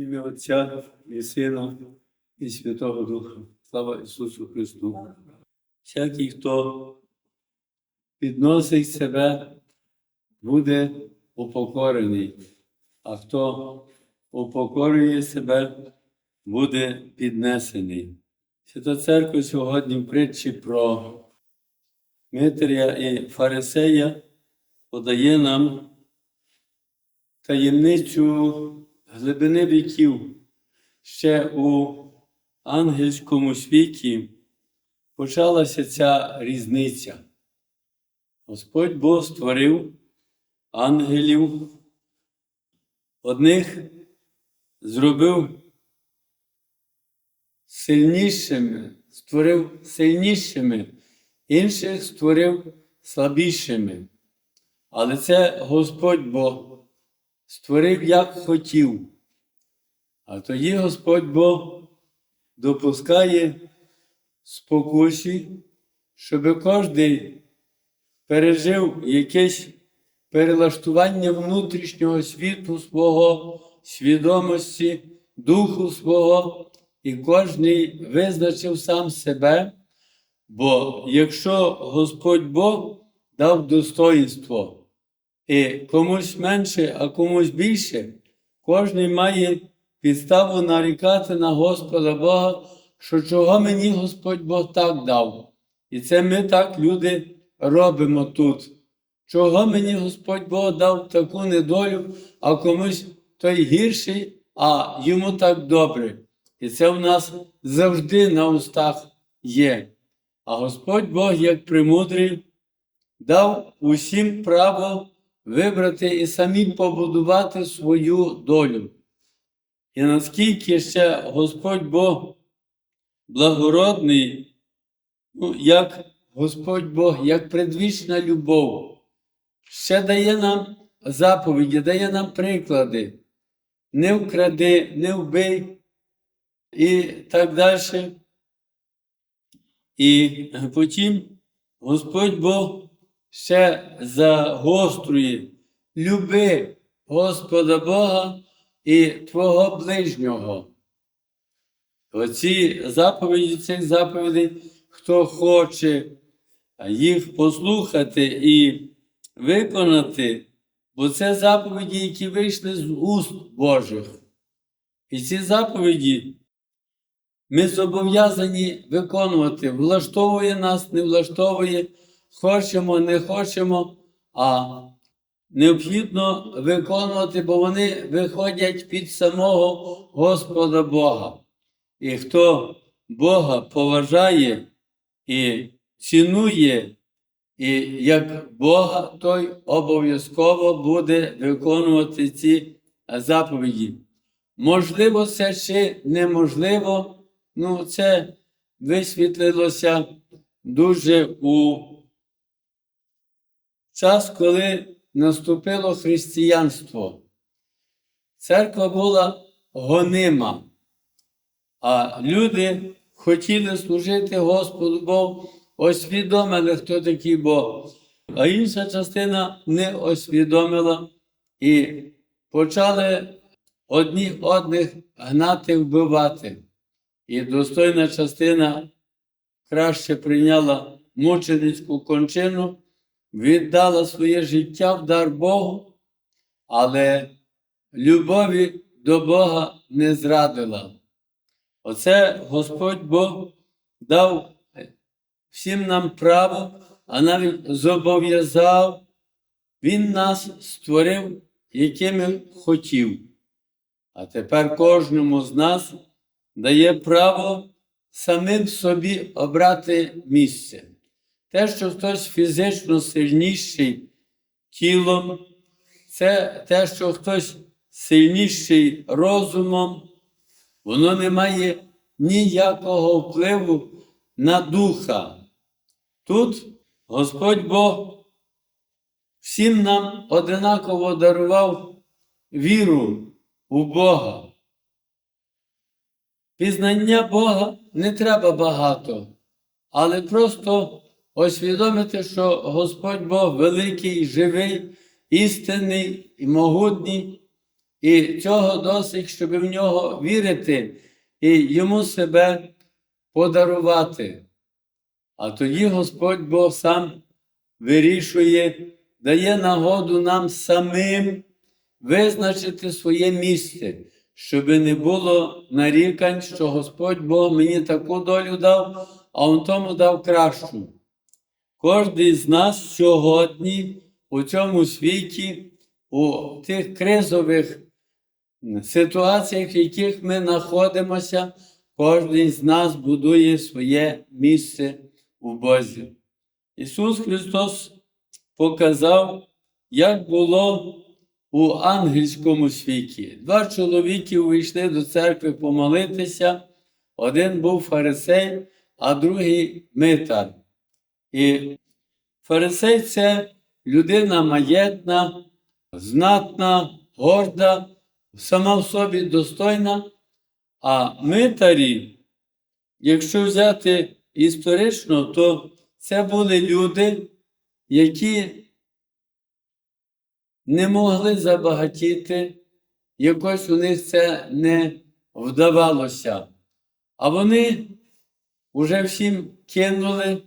Ім'я Отця і Сина і Святого Духа. Слава Ісусу Христу. Всякий, хто підносить себе, буде упокорений, а хто упокорює себе, буде піднесений. Свята Церква сьогодні в притчі про Митрія і Фарисея подає нам таємницю глибини віків ще у ангельському світі почалася ця різниця. Господь Бог створив ангелів, одних зробив сильнішими, створив сильнішими, інших створив слабішими. Але це Господь Бог створив, як хотів. А тоді Господь Бог допускає спокусі, щоб кожен пережив якесь перелаштування внутрішнього світу свого, свідомості, духу свого, і кожен визначив сам себе. Бо якщо Господь Бог дав достоїнство, і комусь менше, а комусь більше, кожен має підставу нарікати на Господа Бога, що чого мені Господь Бог так дав. І це ми так, люди, робимо тут. Чого мені Господь Бог дав таку недолю, а комусь той гірший, а йому так добре. І це в нас завжди на устах є. А Господь Бог, як премудрий, дав усім право вибрати і самі побудувати свою долю. І наскільки ще Господь Бог благородний, ну, як Господь Бог, як предвічна любов, ще дає нам заповіді, дає нам приклади. Не вкради, не вбий і так далі. І потім Господь Бог ще загострює люби Господа Бога і Твого ближнього. Оці заповіді цих заповідей, хто хоче їх послухати і виконати, бо це заповіді, які вийшли з уст Божих. І ці заповіді ми зобов'язані виконувати. Влаштовує нас, не влаштовує, хочемо, не хочемо, а необхідно виконувати, бо вони виходять під самого Господа Бога. І хто Бога поважає і цінує, і як Бога, той обов'язково буде виконувати ці заповіді. Можливо, це чи неможливо, ну це висвітлилося дуже у час, коли наступило християнство. Церква була гонима, а люди хотіли служити Господу Богу, освідомили, хто такий Бог. А інша частина не освідомила і почали одні одних гнати, вбивати. І достойна частина краще прийняла мученицьку кончину, віддала своє життя в дар Богу, але любові до Бога не зрадила. Оце Господь Бог дав всім нам право, а навіть зобов'язав, Він нас створив, якими хотів. А тепер кожному з нас дає право самим собі обрати місце. Те, що хтось фізично сильніший тілом, це те, що хтось сильніший розумом, воно не має ніякого впливу на духа. Тут Господь Бог всім нам одинаково дарував віру у Бога. Пізнання Бога не треба багато, але просто усвідомити, що Господь Бог великий, живий, істинний і могутній, І цього досить, щоб в нього вірити і йому себе подарувати. А тоді Господь Бог сам вирішує, дає нагоду нам самим визначити своє місце, щоб не було нарікань, що Господь Бог мені таку долю дав, а он тому дав кращу. Кожен з нас сьогодні у цьому світі, у тих кризових ситуаціях, в яких ми знаходимося, кожен з нас будує своє місце у Бозі. Ісус Христос показав, як було у ангельському світі. Два чоловіки увійшли до церкви помолитися. Один був фарисей, а другий митар. І фарисей це людина маєтна, знатна, горда, сама в собі достойна. А митарі, якщо взяти історично, то це були люди, які не могли забагатіти, якось у них це не вдавалося. А вони вже всім кинули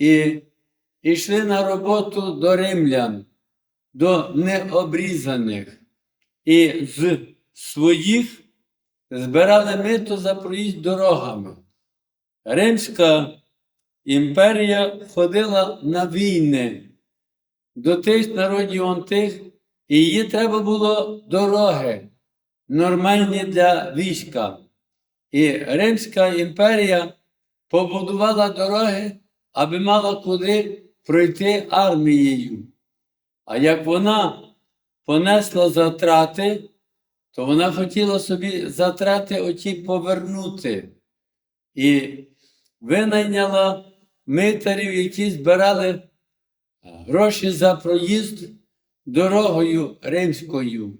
і йшли на роботу до римлян, до необрізаних, і з своїх збирали мито за проїзд дорогами. Римська імперія ходила на війни до тих народів он тих, і їй треба було дороги, нормальні для війська. І Римська імперія побудувала дороги, аби мала куди пройти армією. А як вона понесла затрати, то вона хотіла собі затрати оті повернути. І винайняла митарів, які збирали гроші за проїзд дорогою римською.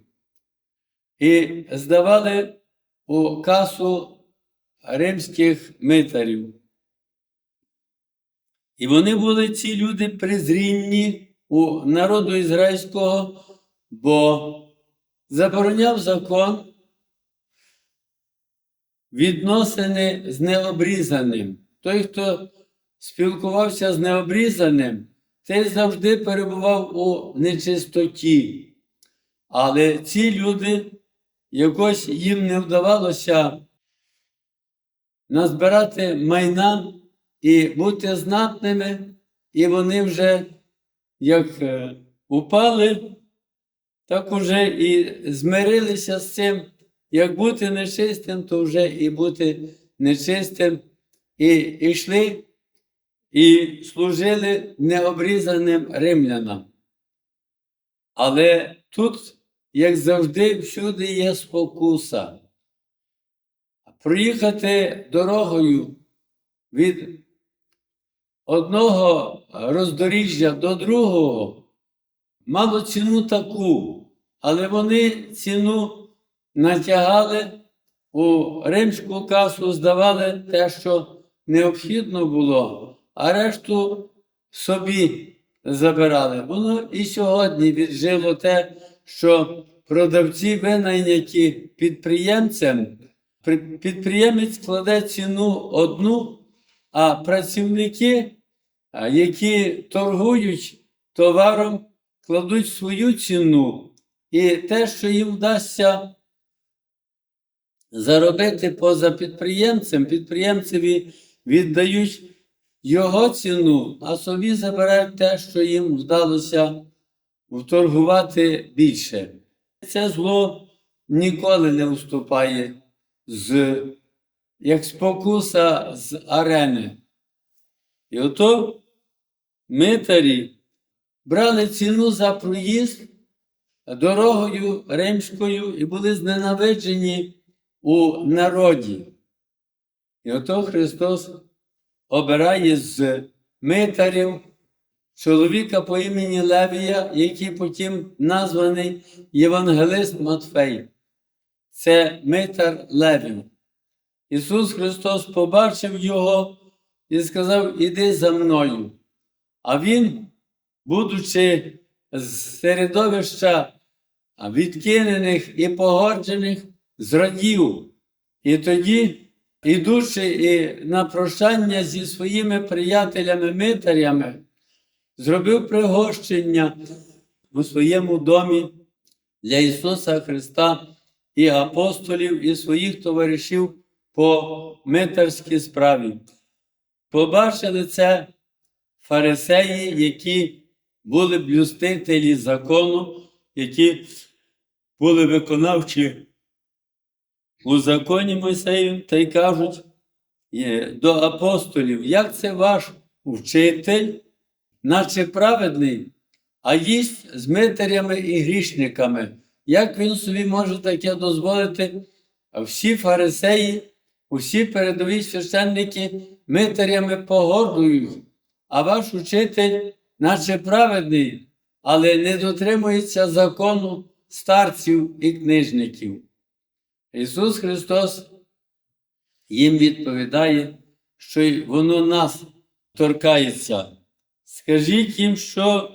І здавали у касу римських митарів. І вони були ці люди презрінні у народу ізраїльського, бо забороняв закон відносини з необрізаним. Той, хто спілкувався з необрізаним, той завжди перебував у нечистоті. Але ці люди якось їм не вдавалося назбирати майна і бути знатними, і вони вже як е, упали, так уже і змирилися з цим, як бути нечистим, то вже і бути нечистим, і йшли і служили необрізаним римлянам. Але тут, як завжди, всюди є спокуса. Проїхати дорогою від одного роздоріжжя до другого мало ціну таку, але вони ціну натягали у римську касу, здавали те, що необхідно було, а решту собі забирали. Воно і сьогодні віджило те, що продавці винайняті підприємцям, підприємець кладе ціну одну, а працівники, які торгують товаром, кладуть свою ціну. І те, що їм вдасться заробити поза підприємцем, підприємцеві віддають його ціну, а собі забирають те, що їм вдалося вторгувати більше. Це зло ніколи не уступає з, як спокуса з арени. І ото митарі брали ціну за проїзд дорогою римською і були зненавиджені у народі. І ото Христос обирає з митарів чоловіка по імені Левія, який потім названий Євангелист Матфей. Це митар Левій. Ісус Христос побачив його і сказав: Іди за мною. А Він, будучи з середовища відкинених і погоджених зрадів. І тоді, ідучи і на прощання зі своїми приятелями-митарями, зробив пригощення у своєму домі для Ісуса Христа і апостолів, і своїх товаришів по митарській справі. Побачили це фарисеї, які були блюстителі закону, які були виконавчі у законі Мойсею, та й кажуть до апостолів, як це ваш вчитель, наче праведний, а їсть з митарями і грішниками. Як він собі може таке дозволити? Всі фарисеї, усі передові священники митарями погордують, а ваш учитель, наче праведний, але не дотримується закону старців і книжників. Ісус Христос їм відповідає, що воно нас торкається. Скажіть їм, що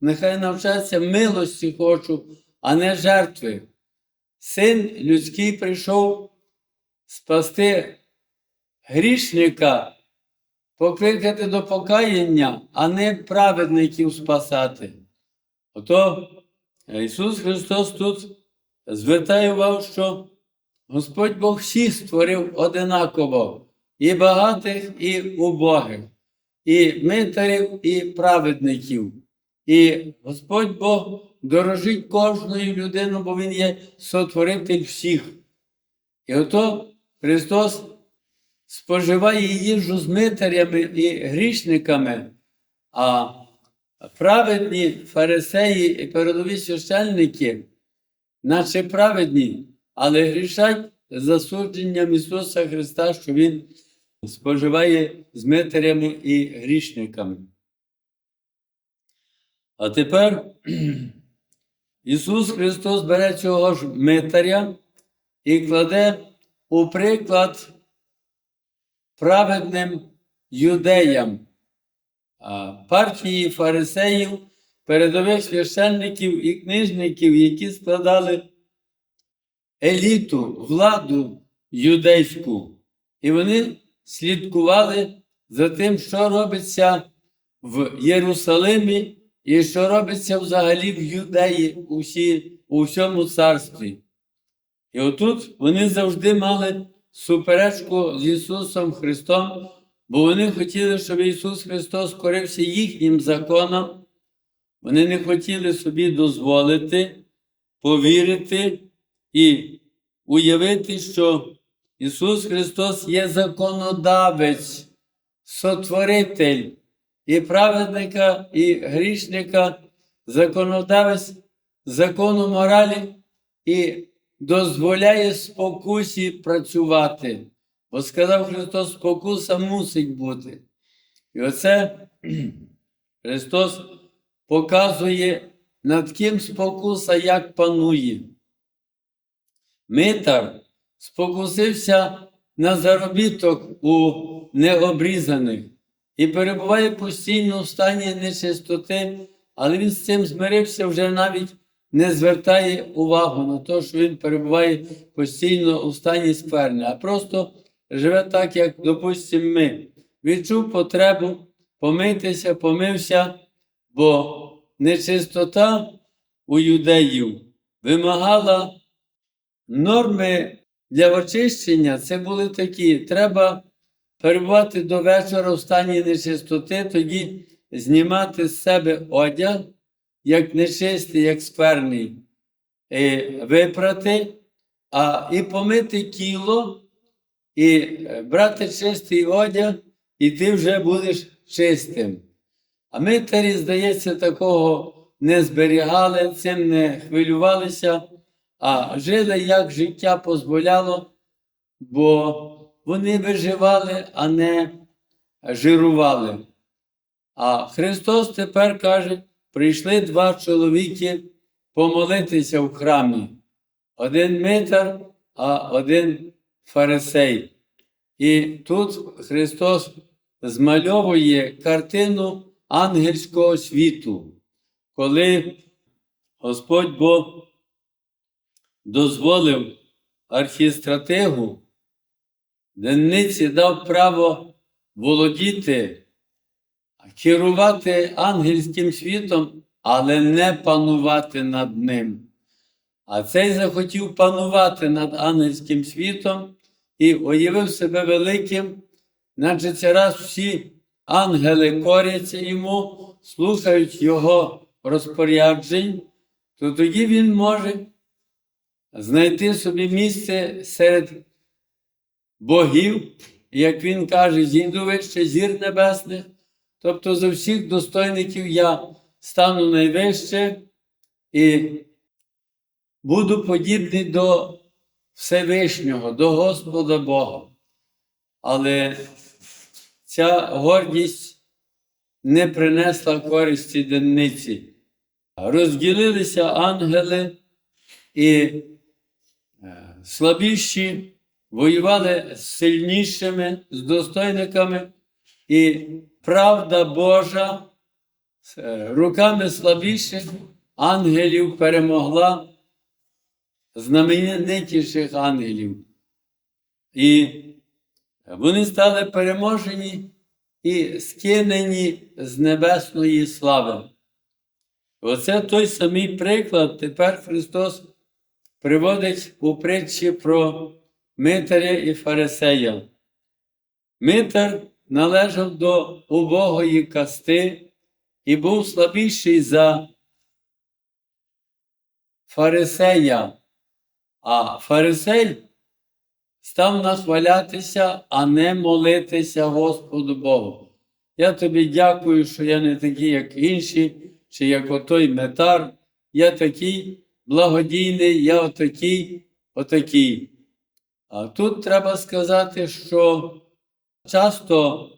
нехай навчаться милості хочу, а не жертви. Син людський прийшов спасти грішника, покликати до покаяння, а не праведників спасати. Ото Ісус Христос тут звертає увагу, що Господь Бог всіх створив одинаково, і багатих, і убогих, і митарів, і праведників. І Господь Бог дорожить кожною людиною, бо Він є сотворитель всіх. І ото Христос споживає їжу з митарями і грішниками, а праведні фарисеї і передові священники, наче праведні, але грішать засудженням Ісуса Христа, що Він споживає з митарями і грішниками. А тепер Ісус Христос бере цього ж митаря і кладе у приклад праведним юдеям, партії фарисеїв, передових священників і книжників, які складали еліту, владу юдейську. І вони слідкували за тим, що робиться в Єрусалимі і що робиться взагалі в Юдеї у, всі, у всьому царстві. І отут вони завжди мали суперечку з Ісусом Христом, бо вони хотіли, щоб Ісус Христос корився їхнім законом. Вони не хотіли собі дозволити повірити і уявити, що Ісус Христос є законодавець, сотворитель і праведника, і грішника, законодавець закону моралі і дозволяє спокусі працювати. Бо сказав Христос, спокуса мусить бути. І оце Христос показує, над ким спокуса як панує. Митар спокусився на заробіток у необрізаних і перебуває постійно в стані нечистоти, але він з цим змирився вже навіть не звертає увагу на те, що він перебуває постійно у стані скверни, а просто живе так, як, допустимо, ми. Відчув потребу помитися, помився, бо нечистота у юдеїв вимагала норми для очищення. Це були такі. Треба перебувати до вечора в стані нечистоти, тоді знімати з себе одяг, як нечистий, як скверний, і випрати, а і помити тіло, і е, брати чистий одяг, і ти вже будеш чистим. А митарі, здається, такого не зберігали, цим не хвилювалися, а жили, як життя дозволяло, бо вони виживали, а не жирували. А Христос тепер каже, прийшли два чоловіки помолитися в храмі. Один митар, а один фарисей. І тут Христос змальовує картину ангельського світу, коли Господь Бог дозволив архістратигу, денниці дав право володіти, керувати ангельським світом, але не панувати над ним. А цей захотів панувати над ангельським світом і уявив себе великим, наче це раз всі ангели коряться йому, слухають його розпоряджень, то тоді він може знайти собі місце серед богів, як він каже, зійду вище зір небесних, тобто за всіх достойників я стану найвище і буду подібний до Всевишнього, до Господа Бога. Але ця гордість не принесла користі денниці. Розділилися ангели і е, слабіші воювали з сильнішими, з достойниками, і правда Божа руками слабіших ангелів перемогла знаменитіших ангелів. І вони стали переможені і скинені з небесної слави. Оце той самий приклад тепер Христос приводить у притчі про Митаря і Фарисея. Митар належав до убогої касти і був слабіший за фарисея, а фарисей став нахвалятися, а не молитися Господу Богу. Я тобі дякую, що я не такий, як інші, чи як отой метар. Я такий благодійний, я отакий, отакий. А тут треба сказати, що часто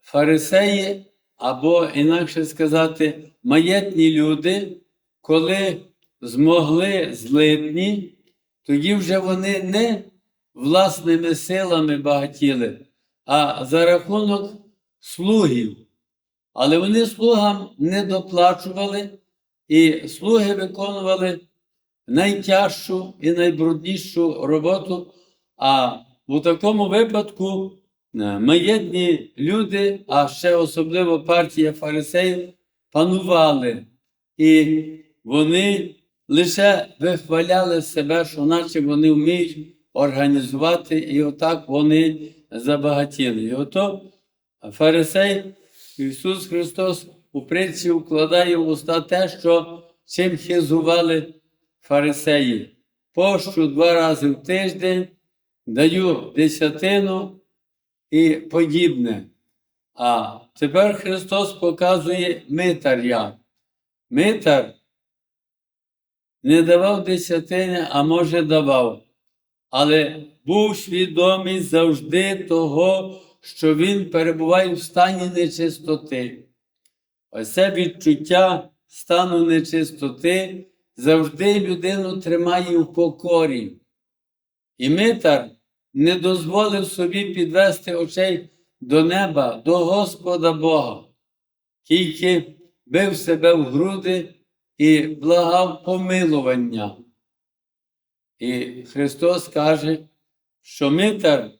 фарисеї, або, інакше сказати, маєтні люди, коли змогли злитні, тоді вже вони не власними силами багатіли, а за рахунок слугів. Але вони слугам не доплачували, і слуги виконували найтяжчу і найбруднішу роботу. А у такому випадку е, маєтні люди, а ще особливо партія фарисеїв, панували. І вони лише вихваляли себе, що наче вони вміють організувати, і отак вони забагатіли. І ото фарисей Ісус Христос у притчі вкладає в уста те, що чим хизували фарисеї. Пощу два рази в тиждень, даю десятину і подібне. А тепер Христос показує митаря. Митар не давав десятини, а може давав, але був свідомий завжди того, що він перебуває в стані нечистоти. Ось це відчуття стану нечистоти завжди людину тримає в покорі. І Митар не дозволив собі підвести очей до неба, до Господа Бога, тільки бив себе в груди і благав помилування. І Христос каже, що Митар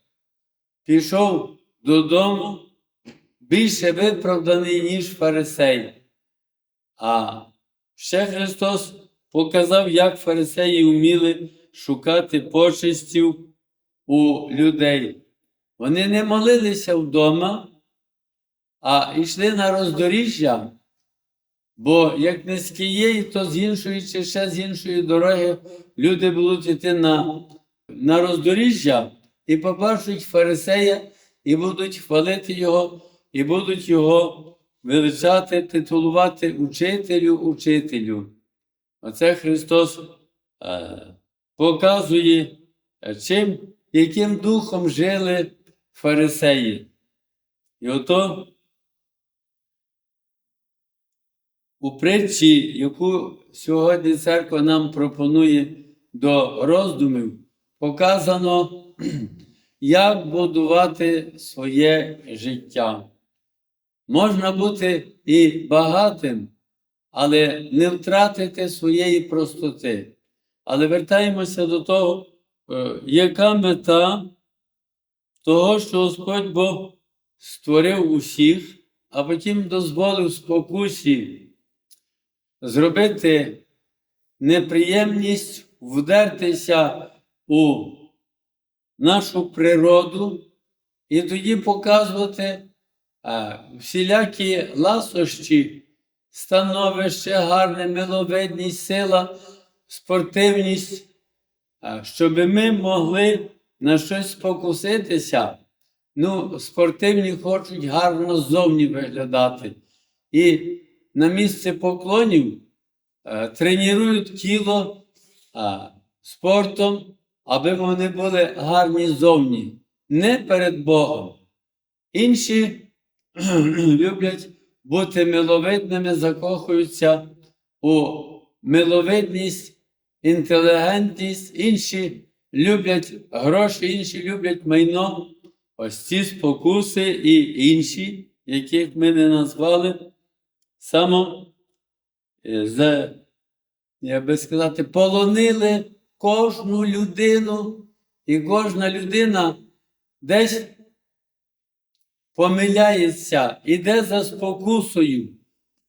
пішов додому більше виправданий, ніж фарисей. А ще Христос показав, як фарисеї вміли шукати почестів у людей. Вони не молилися вдома, а йшли на роздоріжжя, бо як не з тієї, то з іншої чи ще з іншої дороги люди будуть йти на, на роздоріжжя і побачать фарисея, і будуть хвалити його, і будуть його величати, титулувати учителю, учителю. Оце Христос е, показує, чим, яким духом жили фарисеї. І ото у притчі, яку сьогодні церква нам пропонує до роздумів, показано, як будувати своє життя. Можна бути і багатим, але не втратити своєї простоти. Але вертаємося до того, яка мета того, що Господь Бог створив усіх, а потім дозволив спокусі зробити неприємність, вдертися у нашу природу і тоді показувати всілякі ласощі, становище, гарне, миловидність, сила, спортивність, щоб ми могли на щось спокуситися. Ну, спортивні хочуть гарно ззовні виглядати. І на місце поклонів е, тренують тіло а, спортом, аби вони були гарні зовні, не перед Богом. Інші люблять бути миловидними, закохуються у миловидність, інтелігентність, інші люблять гроші, інші люблять майно. Ось ці спокуси і інші, яких ми не назвали, само, е, за, як би сказати, полонили кожну людину, і кожна людина десь помиляється, іде за спокусою.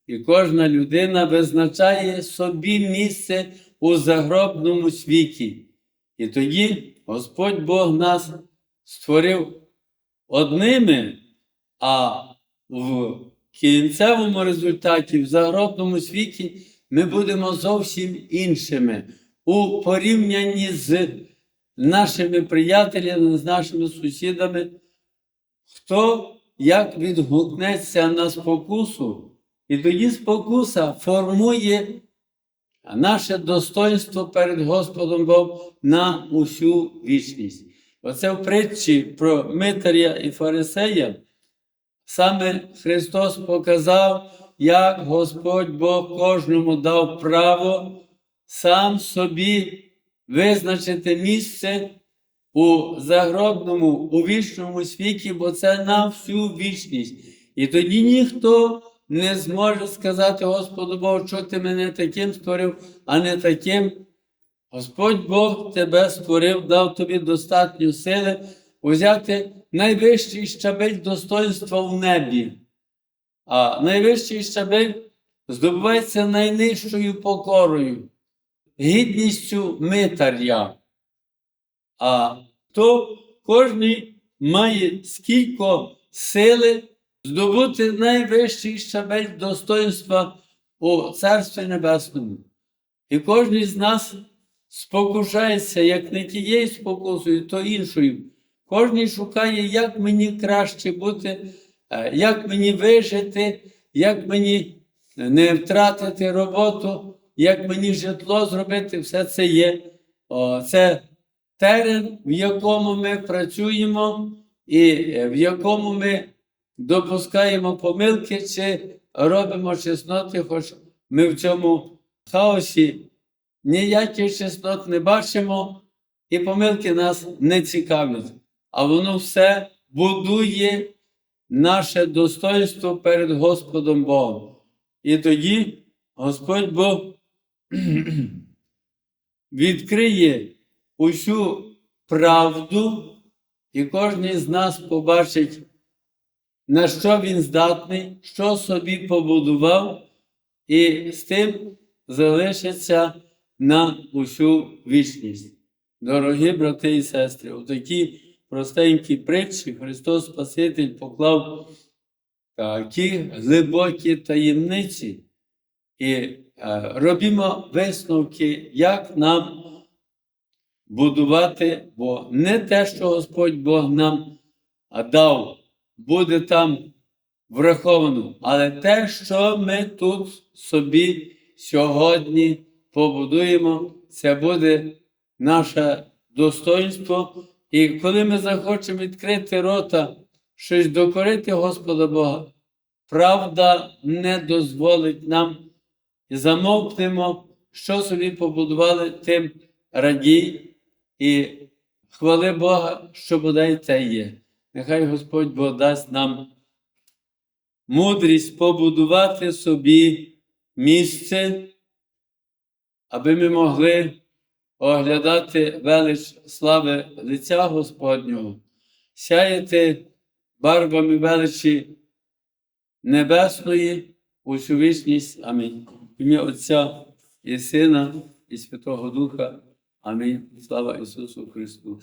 І кожна людина визначає собі місце у загробному світі. І тоді Господь Бог нас створив одними, а в кінцевому результаті, в загробному світі, ми будемо зовсім іншими у порівнянні з нашими приятелями, з нашими сусідами. Хто як відгукнеться на спокусу, і тоді спокуса формує наше достоинство перед Господом Богом на усю вічність. Оце в притчі про Митаря і Фарисея. Саме Христос показав, як Господь Бог кожному дав право сам собі визначити місце у загробному, у вічному світі, бо це на всю вічність. І тоді ніхто не зможе сказати Господу Богу, що ти мене таким створив, а не таким. Господь Бог тебе створив, дав тобі достатньо сили взяти найвищий щабель достоинства в небі. А найвищий щабель здобувається найнижчою покорою, гідністю митаря. А то кожен має скільки сили здобути найвищий щабель достоинства у Царстві Небесному. І кожен з нас спокушається як не тією спокусою, то іншою. Кожен шукає, як мені краще бути, е, як мені вижити, як мені не втратити роботу, як мені житло зробити, все це є. О, Це терен, в якому ми працюємо і е, в якому ми допускаємо помилки чи робимо чесноти, хоч ми в цьому хаосі ніяких чеснот не бачимо, і помилки нас не цікавлять. А воно все будує наше достоинство перед Господом Богом. І тоді Господь Бог відкриє усю правду, і кожен з нас побачить, на що він здатний, що собі побудував, і з тим залишиться на усю вічність. Дорогі брати і сестри, у такі простенькі притчі Христос Спаситель поклав такі глибокі таємниці і е, робімо висновки, як нам будувати, бо не те, що Господь Бог нам дав, буде там враховано, але те, що ми тут собі сьогодні побудуємо, це буде наше достоинство. І коли ми захочемо відкрити рота, щось докорити Господа Бога, правда не дозволить нам і замовкнемо, що собі побудували, тим радій і хвали Бога, що бодай це є. Нехай Господь Бог дасть нам мудрість побудувати собі місце, аби ми могли оглядати велич слави лиця Господнього, сяяти барвами величі небесної усю вічність. Амінь. В ім'я Отця і Сина, і Святого Духа. Амінь. Слава Ісусу Христу.